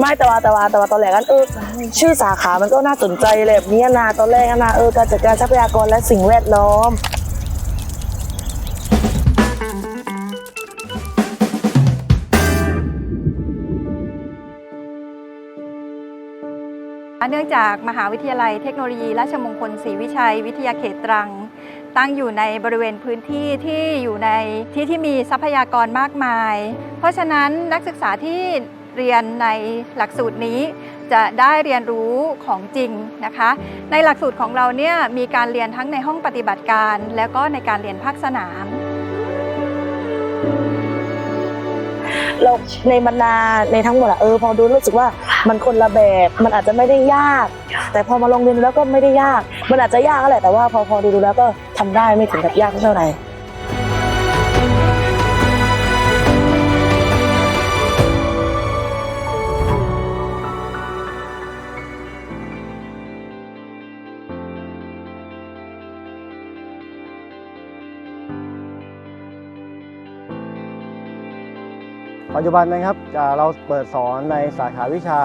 ไม่แต่ว่าแต่ว่าแต่ว่าตอนแรกกันเออชื่อสาขามันก็น่าสนใจเลยแบบนี้นะตอนแรกนะเออการจัดการทรัพยากรและสิ่งแวดล้อมเนื่องจากมหาวิทยาลัยเทคโนโลยีราชมงคลศรีวิชัย วิทยาเขตตรัง ตั้งอยู่ในบริเวณพื้นที่ที่อยู่ในที่ที่มีทรัพยากรมากมาย เพราะฉะนั้นนักศึกษาที่ เรียนในหลักสูตรนี้จะได้เรียนรู้ของจริงนะคะ ในหลักสูตรของเราเนี่ยมีการเรียนทั้งในห้องปฏิบัติการ แล้วก็ในการเรียนภาคสนามเราในบรรดาในทั้งหมดอะเออพอดูรู้สึกว่ามันคนละแบบมันอาจจะไม่ได้ยาก แต่พอมาลงเรียนแล้วก็ไม่ได้ยาก มันอาจจะยากก็แหละแต่ว่าพอพอดูดูแล้วก็ทำได้ไม่ถึงกับยากเท่าไหร่ ปัจจุบันนะครับจะเราเปิดสอนในสาขาวิชา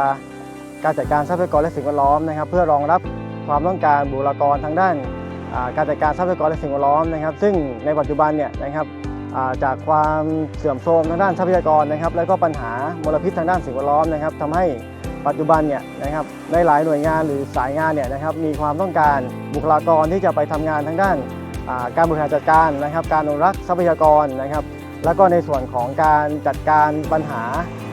การจัดการทรัพยากรและสิ่งแวดล้อมนะครับ เพื่อรองรับความต้องการบุคลากรทางด้านการจัดการทรัพยากรและสิ่งแวดล้อมนะครับ ซึ่งในปัจจุบันเนี่ยนะครับจากความเสื่อมโทรมทางด้านทรัพยากรนะครับ และก็ปัญหามลพิษทางด้านสิ่งแวดล้อมนะครับทำให้ปัจจุบันเนี่ยนะครับในหลายหน่วยงานหรือสายงานเนี่ยนะครับมีความต้องการบุคลากรที่จะไปทำงานทางด้านการบริหารจัดการนะครับ การอนุรักษ์ทรัพยากรนะครับ แล้วก็ในส่วนของการจัดการปัญหา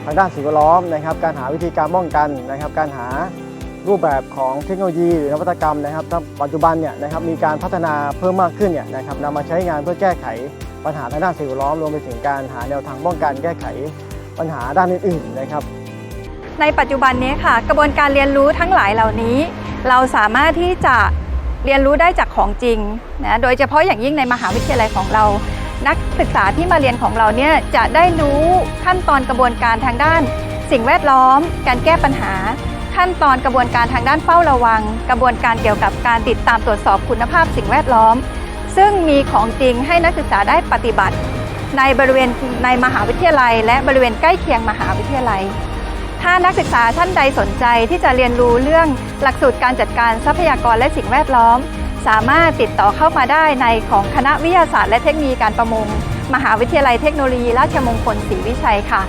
ทางด้านสิ่งแวดล้อมนะครับ การหาวิธีการป้องกันนะครับ การหารูปแบบของเทคโนโลยีหรือนวัตกรรมนะครับปัจจุบันเนี่ยนะครับมีการพัฒนาเพิ่มมากขึ้นเนี่ยนะครับนำมาใช้งานเพื่อแก้ไขปัญหาทางด้านสิ่งแวดล้อมรวมไปถึงการหาแนวทางป้องกันแก้ไขปัญหาด้านอื่นๆนะครับ ในปัจจุบันนี้ค่ะ กระบวนการเรียนรู้ทั้งหลายเหล่านี้ เราสามารถที่จะเรียนรู้ได้จากของจริงนะโดยเฉพาะอย่างยิ่งในมหาวิทยาลัยของเรา นักศึกษาที่มาเรียนของเราเนี่ยจะได้รู้ขั้นตอนกระบวนการทางด้าน สิ่งแวดล้อม การแก้ปัญหา ขั้นตอนกระบวนการทางด้านเฝ้าระวัง กระบวนการเกี่ยวกับการติดตามตรวจสอบคุณภาพสิ่งแวดล้อม ซึ่งมีของจริงให้นักศึกษาได้ปฏิบัติ ในบริเวณในมหาวิทยาลัย และบริเวณใกล้เคียงมหาวิทยาลัย ถ้านักศึกษาท่านใดสนใจที่จะเรียนรู้เรื่องหลักสูตรการจัดการทรัพยากรและสิ่งแวดล้อม สามารถติดต่อเข้ามาได้ในของคณะวิทยาศาสตร์และเทคโนโลยีการประมง มหาวิทยาลัยเทคโนโลยีราชมงคลศรีวิชัยค่ะ